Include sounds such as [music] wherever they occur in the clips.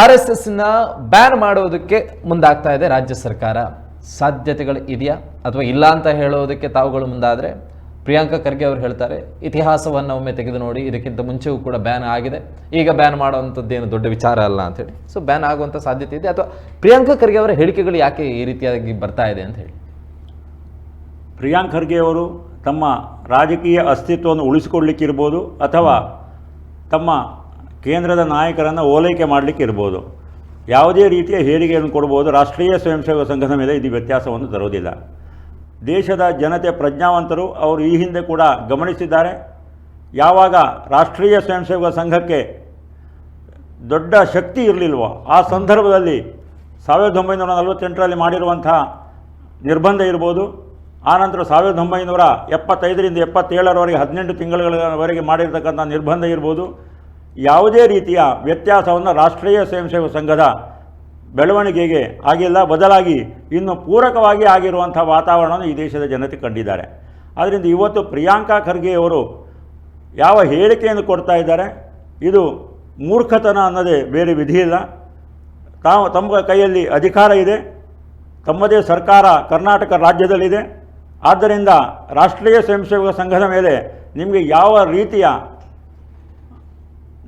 R S ಎಸ್ನ ban ಮಾಡೋದಕ್ಕೆ ಮುಂದಾಗ್ತಾ ಇದೆ ರಾಜ್ಯ ಸರ್ಕಾರ. ಸಾಧ್ಯತೆಗಳು ಇದೆಯಾ? ಅಥವಾ ಇಲ್ಲ ಅಂತ ಹೇಳೋದಕ್ಕೆ ತಾವುಗಳು ಮುಂದಾದರೆ? ಪ್ರಿಯಾಂಕಾ ಖರ್ಗೆ ಅವರು ಹೇಳ್ತಾರೆ, ಇತಿಹಾಸವನ್ನು ಒಮ್ಮೆ ತೆಗೆದು ನೋಡಿ, ಇದಕ್ಕಿಂತ ಮುಂಚೆಯೂ ಕೂಡ ಬ್ಯಾನ್ ಆಗಿದೆ. ಈಗ ಬ್ಯಾನ್ ಮಾಡುವಂಥದ್ದೇನು ದೊಡ್ಡ ವಿಚಾರ ಅಲ್ಲ ಅಂತೇಳಿ ಸೊ ಬ್ಯಾನ್ ಆಗುವಂಥ ಸಾಧ್ಯತೆ ಇದೆ. ಅಥವಾ ಪ್ರಿಯಾಂಕಾ ಖರ್ಗೆ ಅವರ ಹೇಳಿಕೆಗಳು ಯಾಕೆ ಈ ರೀತಿಯಾಗಿ ಬರ್ತಾ ಇದೆ ಅಂತ ಹೇಳಿ. ಪ್ರಿಯಾಂಕ್ ಖರ್ಗೆ ಅವರು ತಮ್ಮ ರಾಜಕೀಯ ಅಸ್ತಿತ್ವವನ್ನು ಉಳಿಸಿಕೊಳ್ಳಿಕ್ಕಿರ್ಬೋದು ಅಥವಾ ತಮ್ಮ ಕೇಂದ್ರದ ನಾಯಕರನ್ನು ಓಲೈಕೆ ಮಾಡಲಿಕ್ಕೆ ಇರ್ಬೋದು. ಯಾವುದೇ ರೀತಿಯ ಹೇಳಿಕೆಯನ್ನು ಕೊಡ್ಬೋದು. ರಾಷ್ಟ್ರೀಯ ಸ್ವಯಂ ಸೇವಕ ಸಂಘದ ಮೇಲೆ ಇದು ವ್ಯತ್ಯಾಸವನ್ನು ತರುವುದಿಲ್ಲ. ದೇಶದ ಜನತೆ ಪ್ರಜ್ಞಾವಂತರು, ಅವರು ಈ ಹಿಂದೆ ಕೂಡ ಗಮನಿಸಿದ್ದಾರೆ. ಯಾವಾಗ ರಾಷ್ಟ್ರೀಯ ಸ್ವಯಂ ಸೇವಕ ಸಂಘಕ್ಕೆ ದೊಡ್ಡ ಶಕ್ತಿ ಇರಲಿಲ್ವೋ, ಆ ಸಂದರ್ಭದಲ್ಲಿ ಸಾವಿರದ ಒಂಬೈನೂರ ನಲವತ್ತೆಂಟರಲ್ಲಿ ಮಾಡಿರುವಂಥ ನಿರ್ಬಂಧ ಇರ್ಬೋದು. ಆನಂತರ ಸಾವಿರದ ಒಂಬೈನೂರ ಎಪ್ಪತ್ತೈದರಿಂದ ಎಪ್ಪತ್ತೇಳರವರೆಗೆ, ಹದಿನೆಂಟು ತಿಂಗಳವರೆಗೆ ಮಾಡಿರ್ತಕ್ಕಂಥ ನಿರ್ಬಂಧ ಇರ್ಬೋದು. ಯಾವುದೇ ರೀತಿಯ ವ್ಯತ್ಯಾಸವನ್ನು ರಾಷ್ಟ್ರೀಯ ಸ್ವಯಂ ಸೇವಕ ಸಂಘದ ಬೆಳವಣಿಗೆಗೆ ಆಗಿಲ್ಲ ಬದಲಾಗಿ ಇನ್ನು ಪೂರಕವಾಗಿ ಆಗಿರುವಂಥ ವಾತಾವರಣವನ್ನು ಈ ದೇಶದ ಜನತೆ ಕಂಡಿದ್ದಾರೆ. ಆದ್ದರಿಂದ ಇವತ್ತು ಪ್ರಿಯಾಂಕಾ ಖರ್ಗೆಯವರು ಯಾವ ಹೇಳಿಕೆಯನ್ನು ಕೊಡ್ತಾ ಇದ್ದಾರೆ, ಇದು ಮೂರ್ಖತನ ಅನ್ನೋದೇ ಬೇರೆ ವಿಧಿ ಇಲ್ಲ. ತಾವು ತಮ್ಮ ಕೈಯಲ್ಲಿ ಅಧಿಕಾರ ಇದೆ, ತಮ್ಮದೇ ಸರ್ಕಾರ ಕರ್ನಾಟಕ ರಾಜ್ಯದಲ್ಲಿದೆ. ಆದ್ದರಿಂದ ರಾಷ್ಟ್ರೀಯ ಸ್ವಯಂ ಸೇವಕ ಸಂಘದ ಮೇಲೆ ನಿಮಗೆ ಯಾವ ರೀತಿಯ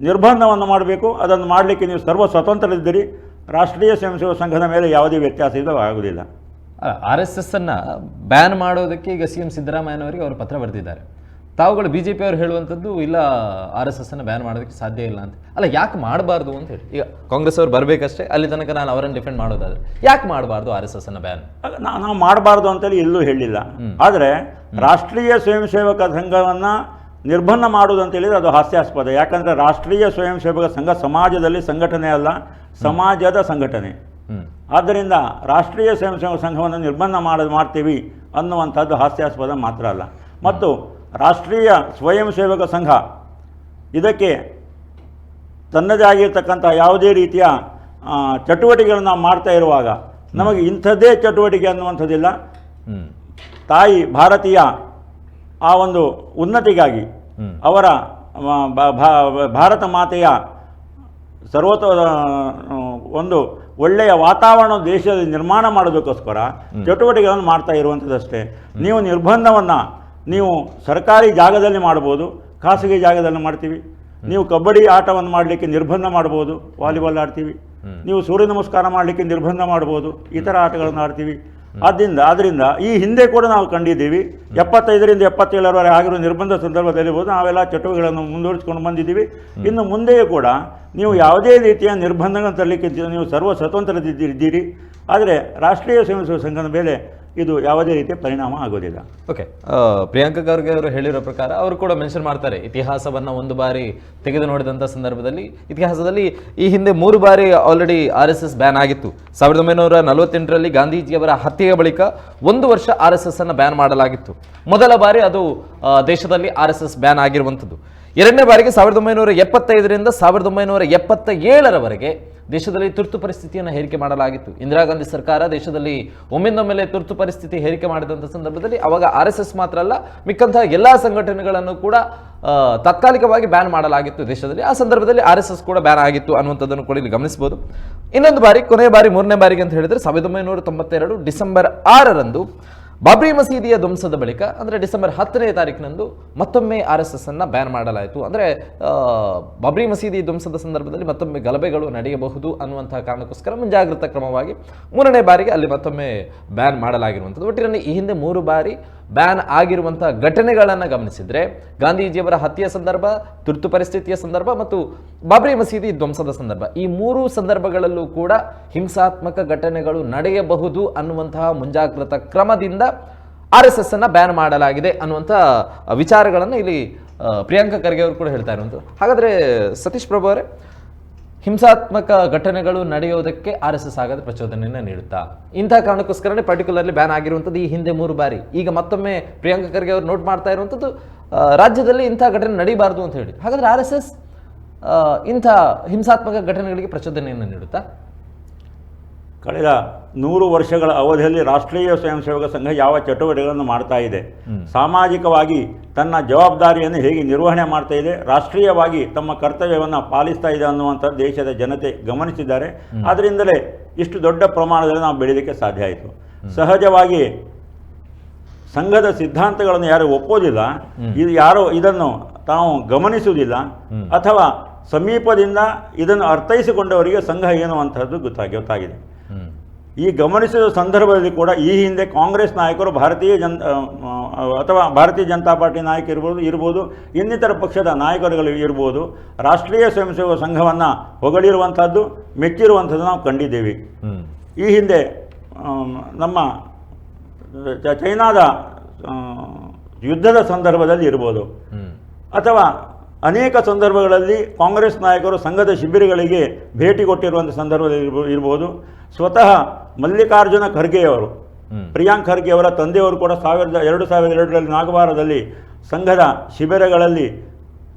ನಿರ್ಬಂಧವನ್ನು ಮಾಡಬೇಕು. ಅದನ್ನು ಮಾಡಲಿಕ್ಕೆ ನೀವು ಸರ್ವ ಸ್ವತಂತ್ರರಿದ್ದೀರಿ. ರಾಷ್ಟ್ರೀಯ ಸ್ವಯಂ ಸೇವಾ ಸಂಘದ ಮೇಲೆ ಯಾವುದೇ ವ್ಯತ್ಯಾಸ ಇದು ಆಗುವುದಿಲ್ಲ. ಆರ್ ಎಸ್ ಎಸ್ ಅನ್ನ ಬ್ಯಾನ್ ಮಾಡೋದಕ್ಕೆ ಈಗ ಸಿ ಎಂ ಸಿದ್ದರಾಮಯ್ಯನವರಿಗೆ ಅವರು ಪತ್ರ ಬರೆದಿದ್ದಾರೆ. ತಾವುಗಳು ಬಿ ಜೆ ಪಿ ಅವರು ಹೇಳುವಂಥದ್ದು ಇಲ್ಲ ಆರ್ ಎಸ್ ಎಸ್ ಅನ್ನ ಬ್ಯಾನ್ ಮಾಡೋದಕ್ಕೆ ಸಾಧ್ಯ ಇಲ್ಲ ಅಂತ. ಅಲ್ಲ ಯಾಕೆ ಮಾಡಬಾರ್ದು ಅಂತ ಹೇಳಿ. ಈಗ ಕಾಂಗ್ರೆಸ್ ಅವರು ಬರಬೇಕಷ್ಟೇ ಅಲ್ಲಿ ತನಕ ನಾನು ಅವರನ್ನು ಡಿಫೆಂಡ್ ಮಾಡೋದಾದ್ರೆ. ಯಾಕೆ ಮಾಡಬಾರ್ದು ಆರ್ ಎಸ್ ಎಸ್ ಅನ್ನ ಬ್ಯಾನ್ ನಾವು ಮಾಡಬಾರ್ದು ಅಂತೇಳಿ ಎಲ್ಲೂ ಹೇಳಿಲ್ಲ. ಆದರೆ ರಾಷ್ಟ್ರೀಯ ಸ್ವಯಂ ಸೇವಕ ಸಂಘವನ್ನು ನಿರ್ಬಂಧ ಮಾಡುವುದು ಅಂತ ಹೇಳಿದರೆ ಅದು ಹಾಸ್ಯಾಸ್ಪದ. ಯಾಕಂದರೆ ರಾಷ್ಟ್ರೀಯ ಸ್ವಯಂ ಸೇವಕ ಸಂಘ ಸಮಾಜದಲ್ಲಿ ಸಂಘಟನೆ ಅಲ್ಲ ಸಮಾಜದ ಸಂಘಟನೆ. ಆದ್ದರಿಂದ ರಾಷ್ಟ್ರೀಯ ಸ್ವಯಂ ಸೇವಕ ಸಂಘವನ್ನು ನಿರ್ಬಂಧ ಮಾಡೋದು ಮಾಡ್ತೀವಿ ಅನ್ನುವಂಥದ್ದು ಹಾಸ್ಯಾಸ್ಪದ ಮಾತ್ರ ಅಲ್ಲ. ಮತ್ತು ರಾಷ್ಟ್ರೀಯ ಸ್ವಯಂ ಸೇವಕ ಸಂಘ ಇದಕ್ಕೆ ತನ್ನದೇ ಆಗಿರ್ತಕ್ಕಂಥ ಯಾವುದೇ ರೀತಿಯ ಚಟುವಟಿಕೆಗಳನ್ನು ನಾವು ಮಾಡ್ತಾ ಇರುವಾಗ ನಮಗೆ ಇಂಥದ್ದೇ ಚಟುವಟಿಕೆ ಅನ್ನುವಂಥದ್ದಿಲ್ಲ. ತಾಯಿ ಭಾರತೀಯ ಆ ಒಂದು ಉನ್ನತಿಗಾಗಿ ಅವರ ಭಾರತ ಮಾತೆಯ ಸರ್ವತ ಒಂದು ಒಳ್ಳೆಯ ವಾತಾವರಣ ದೇಶದಲ್ಲಿ ನಿರ್ಮಾಣ ಮಾಡೋದಕ್ಕೋಸ್ಕರ ಚಟುವಟಿಕೆಗಳನ್ನು ಮಾಡ್ತಾ ಇರುವಂಥದ್ದಷ್ಟೇ. ನೀವು ನಿರ್ಬಂಧವನ್ನು ನೀವು ಸರ್ಕಾರಿ ಜಾಗದಲ್ಲಿ ಮಾಡ್ಬೋದು ಖಾಸಗಿ ಜಾಗದಲ್ಲಿ ಮಾಡ್ತೀವಿ. ನೀವು ಕಬಡ್ಡಿ ಆಟವನ್ನು ಮಾಡಲಿಕ್ಕೆ ನಿರ್ಬಂಧ ಮಾಡ್ಬೋದು ವಾಲಿಬಾಲ್ ಆಡ್ತೀವಿ. ನೀವು ಸೂರ್ಯ ನಮಸ್ಕಾರ ಮಾಡಲಿಕ್ಕೆ ನಿರ್ಬಂಧ ಮಾಡ್ಬೋದು ಇತರ ಆಟಗಳನ್ನು ಆಡ್ತೀವಿ. ಆದ್ದರಿಂದ ಆದ್ದರಿಂದ ಈ ಹಿಂದೆ ಕೂಡ ನಾವು ಕಂಡಿದ್ದೀವಿ. ಎಪ್ಪತ್ತೈದರಿಂದ ಎಪ್ಪತ್ತೇಳರವರೆ ಆಗಿರೋ ನಿರ್ಬಂಧ ಸಂದರ್ಭದಲ್ಲಿ ಹೋದ ನಾವೆಲ್ಲ ಚಟುವಟಿಕೆಗಳನ್ನು ಮುಂದುವರಿಸಿಕೊಂಡು ಬಂದಿದ್ದೀವಿ. ಇನ್ನು ಮುಂದೆಯೂ ಕೂಡ ನೀವು ಯಾವುದೇ ರೀತಿಯ ನಿರ್ಬಂಧಗಳನ್ನು ತರಲಿಕ್ಕೆ ನೀವು ಸರ್ವ ಸ್ವತಂತ್ರದಿದ್ದೀರಿ ಆದರೆ ರಾಷ್ಟ್ರೀಯ ಸ್ವಯಂ ಸೇವಕ ಸಂಘದ ಮೇಲೆ ಇದು ಯಾವುದೇ ರೀತಿಯ ಪರಿಣಾಮ ಆಗೋದಿಲ್ಲ. ಓಕೆ ಪ್ರಿಯಾಂಕಾ ಖರ್ಗೆ ಅವರು ಹೇಳಿರೋ ಪ್ರಕಾರ ಅವರು ಕೂಡ ಮೆನ್ಷನ್ ಮಾಡ್ತಾರೆ, ಇತಿಹಾಸವನ್ನ ಒಂದು ಬಾರಿ ತೆಗೆದು ನೋಡಿದಂಥ ಸಂದರ್ಭದಲ್ಲಿ, ಇತಿಹಾಸದಲ್ಲಿ ಈ ಹಿಂದೆ ಮೂರು ಬಾರಿ already R S S ban ಆಗಿತ್ತು. ಸಾವಿರದ ಒಂಬೈನೂರ ನಲವತ್ತೆಂಟರಲ್ಲಿ ಗಾಂಧೀಜಿಯವರ ಹತ್ಯೆಯ ಬಳಿಕ ಒಂದು ವರ್ಷ ಆರ್ ಎಸ್ ಎಸ್ ಅನ್ನು ಬ್ಯಾನ್ ಮಾಡಲಾಗಿತ್ತು. ಮೊದಲ ಬಾರಿ ಅದು ದೇಶದಲ್ಲಿ ಆರ್ ಎಸ್ ಎಸ್ ಬ್ಯಾನ್ ಆಗಿರುವಂಥದ್ದು. ಎರಡನೇ ಬಾರಿಗೆ ಸಾವಿರದ ಒಂಬೈನೂರ ಎಪ್ಪತ್ತೈದರಿಂದ ಸಾವಿರದ ಒಂಬೈನೂರ ಎಪ್ಪತ್ತ ಏಳರವರೆಗೆ ದೇಶದಲ್ಲಿ ತುರ್ತು ಪರಿಸ್ಥಿತಿಯನ್ನು ಹೇರಿಕೆ ಮಾಡಲಾಗಿತ್ತು. ಇಂದಿರಾ ಗಾಂಧಿ ಸರ್ಕಾರ ದೇಶದಲ್ಲಿ ಒಮ್ಮಿಂದೊಮ್ಮೆಲೆ ತುರ್ತು ಪರಿಸ್ಥಿತಿ ಹೇರಿಕೆ ಮಾಡಿದಂಥ ಸಂದರ್ಭದಲ್ಲಿ ಅವಾಗ ಆರ್ ಎಸ್ ಎಸ್ ಮಾತ್ರ ಅಲ್ಲ, ಮಿಕ್ಕಂತಹ ಎಲ್ಲ ಸಂಘಟನೆಗಳನ್ನು ಕೂಡ ತಾತ್ಕಾಲಿಕವಾಗಿ ಬ್ಯಾನ್ ಮಾಡಲಾಗಿತ್ತು ದೇಶದಲ್ಲಿ. ಆ ಸಂದರ್ಭದಲ್ಲಿ ಆರ್ ಎಸ್ ಎಸ್ ಕೂಡ ಬ್ಯಾನ್ ಆಗಿತ್ತು ಅನ್ನುವಂಥದ್ದನ್ನು ಕೂಡ ಇಲ್ಲಿ ಗಮನಿಸಬಹುದು. ಇನ್ನೊಂದು ಬಾರಿ, ಕೊನೆಯ ಬಾರಿ, ಮೂರನೇ ಬಾರಿಗೆ ಅಂತ ಹೇಳಿದರೆ ಸಾವಿರದ ಒಂಬೈನೂರ ತೊಂಬತ್ತೆರಡು ಡಿಸೆಂಬರ್ ಆರರಂದು ಬಾಬ್ರಿ ಮಸೀದಿಯ ಧ್ವಂಸದ ಬಳಿಕ, ಅಂದರೆ ಡಿಸೆಂಬರ್ ಹತ್ತನೇ ತಾರೀಕಿನಂದು ಮತ್ತೊಮ್ಮೆ ಆರ್ ಎಸ್ ಎಸ್ ಅನ್ನು ಬ್ಯಾನ್ ಮಾಡಲಾಯಿತು. ಅಂದರೆ ಬಾಬ್ರಿ ಮಸೀದಿ ಧ್ವಂಸದ ಸಂದರ್ಭದಲ್ಲಿ ಮತ್ತೊಮ್ಮೆ ಗಲಭೆಗಳು ನಡೆಯಬಹುದು ಅನ್ನುವಂತಹ ಕಾರಣಕ್ಕೋಸ್ಕರ ಮುಂಜಾಗ್ರತಾ ಕ್ರಮವಾಗಿ ಮೂರನೇ ಬಾರಿಗೆ ಅಲ್ಲಿ ಮತ್ತೊಮ್ಮೆ ಬ್ಯಾನ್ ಮಾಡಲಾಗಿರುವಂಥದ್ದು. ಒಟ್ಟಿನಲ್ಲಿ ಈ ಹಿಂದೆ ಮೂರು ಬಾರಿ ಬ್ಯಾನ್ ಆಗಿರುವಂಥ ಘಟನೆಗಳನ್ನು ಗಮನಿಸಿದರೆ, ಗಾಂಧೀಜಿಯವರ ಹತ್ಯೆಯ ಸಂದರ್ಭ, ತುರ್ತು ಪರಿಸ್ಥಿತಿಯ ಸಂದರ್ಭ ಮತ್ತು ಬಾಬ್ರಿ ಮಸೀದಿ ಧ್ವಂಸದ ಸಂದರ್ಭ. ಈ ಮೂರು ಸಂದರ್ಭಗಳಲ್ಲೂ ಕೂಡ ಹಿಂಸಾತ್ಮಕ ಘಟನೆಗಳು ನಡೆಯಬಹುದು ಅನ್ನುವಂತಹ ಮುಂಜಾಗ್ರತಾ ಕ್ರಮದಿಂದ ಆರ್ ಎಸ್ ಎಸ್ ಅನ್ನ ಬ್ಯಾನ್ ಮಾಡಲಾಗಿದೆ ಅನ್ನುವಂಥ ವಿಚಾರಗಳನ್ನು ಇಲ್ಲಿ ಪ್ರಿಯಾಂಕಾ ಖರ್ಗೆ ಅವರು ಕೂಡ ಹೇಳ್ತಾ ಇರುವಂಥದ್ದು. ಹಾಗಾದ್ರೆ, ಸತೀಶ್ ಪ್ರಭು ಅವರೇ, ಹಿಂಸಾತ್ಮಕ ಘಟನೆಗಳು ನಡೆಯೋದಕ್ಕೆ ಆರ್ ಎಸ್ ಎಸ್ ಆಗದ ಪ್ರಚೋದನೆಯನ್ನು ನೀಡುತ್ತಾ? ಇಂತಹ ಕಾರಣಕ್ಕೋಸ್ಕರನೇ ಪರ್ಟಿಕ್ಯುಲರ್ಲಿ ಬ್ಯಾನ್ ಆಗಿರುವಂಥದ್ದು ಈ ಹಿಂದೆ ಮೂರು ಬಾರಿ. ಈಗ ಮತ್ತೊಮ್ಮೆ ಪ್ರಿಯಾಂಕಾ ಖರ್ಗೆ ಅವರು ನೋಟ್ ಮಾಡ್ತಾ ಇರುವಂಥದ್ದು ರಾಜ್ಯದಲ್ಲಿ ಇಂಥ ಘಟನೆ ನಡೀಬಾರ್ದು ಅಂತ ಹೇಳಿ ಹಾಗಾದ್ರೆ ಆರ್ ಎಸ್ ಎಸ್ ಇಂಥ ಹಿಂಸಾತ್ಮಕ ಘಟನೆಗಳಿಗೆ ಪ್ರಚೋದನೆಯನ್ನು ನೀಡುತ್ತಾ? ಕಳೆದ ನೂರು ವರ್ಷಗಳ ಅವಧಿಯಲ್ಲಿ ರಾಷ್ಟ್ರೀಯ ಸ್ವಯಂ ಸೇವಕ ಸಂಘ ಯಾವ ಚಟುವಟಿಕೆಗಳನ್ನು ಮಾಡ್ತಾ ಇದೆ? ಸಾಮಾಜಿಕವಾಗಿ ತನ್ನ ಜವಾಬ್ದಾರಿಯನ್ನು ಹೇಗೆ ನಿರ್ವಹಣೆ ಮಾಡ್ತಾ ಇದೆ? ರಾಷ್ಟ್ರೀಯವಾಗಿ ತಮ್ಮ ಕರ್ತವ್ಯವನ್ನು ಪಾಲಿಸ್ತಾ ಇದೆ ಅನ್ನುವಂಥ ದೇಶದ ಜನತೆ ಗಮನಿಸಿದ್ದಾರೆ. ಆದ್ದರಿಂದಲೇ ಇಷ್ಟು ದೊಡ್ಡ ಪ್ರಮಾಣದಲ್ಲಿ ನಾವು ಬೆಳೀಲಿಕ್ಕೆ ಸಾಧ್ಯ ಆಯಿತು. ಸಹಜವಾಗಿ ಸಂಘದ ಸಿದ್ಧಾಂತಗಳನ್ನು ಯಾರು ಒಪ್ಪೋದಿಲ್ಲ. ಇದು ಯಾರು ಇದನ್ನು ತಾವು ಗಮನಿಸುವುದಿಲ್ಲ. ಅಥವಾ ಸಮೀಪದಿಂದ ಇದನ್ನು ಅರ್ಥೈಸಿಕೊಂಡವರಿಗೆ ಸಂಘ ಏನು ಅಂತಹದ್ದು ಗೊತ್ತಾಗಿ ಗೊತ್ತಾಗಿದೆ. ಈ ಗಮನಿಸಿದ ಸಂದರ್ಭದಲ್ಲಿ ಕೂಡ ಈ ಹಿಂದೆ ಕಾಂಗ್ರೆಸ್ ನಾಯಕರು ಭಾರತೀಯ ಜನ ಅಥವಾ ಭಾರತೀಯ ಜನತಾ ಪಾರ್ಟಿ ನಾಯಕ ಇರ್ಬೋದು ಇರ್ಬೋದು ಇನ್ನಿತರ ಪಕ್ಷದ ನಾಯಕರುಗಳು ಇರ್ಬೋದು ರಾಷ್ಟ್ರೀಯ ಸ್ವಯಂ ಸೇವಕ ಸಂಘವನ್ನು ಹೊಗಳಿರುವಂಥದ್ದು ಮೆಚ್ಚಿರುವಂಥದ್ದು ನಾವು ಕಂಡಿದ್ದೇವೆ. ಈ ಹಿಂದೆ ನಮ್ಮ ಚೈನಾದ ಯುದ್ಧದ ಸಂದರ್ಭದಲ್ಲಿ ಇರ್ಬೋದು. ಅಥವಾ ಅನೇಕ ಸಂದರ್ಭಗಳಲ್ಲಿ ಕಾಂಗ್ರೆಸ್ ನಾಯಕರು ಸಂಘದ ಶಿಬಿರಗಳಿಗೆ ಭೇಟಿ ಕೊಟ್ಟಿರುವಂಥ ಸಂದರ್ಭದಲ್ಲಿ ಇರಬಹುದು ಇರ್ಬೋದು ಸ್ವತಃ ಮಲ್ಲಿಕಾರ್ಜುನ ಖರ್ಗೆಯವರು. ಪ್ರಿಯಾಂಕ್ ಖರ್ಗೆ ಅವರ ತಂದೆಯವರು ಕೂಡ ಸಾವಿರದ ಎರಡು ಸಾವಿರದ ಎರಡರಲ್ಲಿ ನಾಗವಾರದಲ್ಲಿ ಸಂಘದ ಶಿಬಿರಗಳಲ್ಲಿ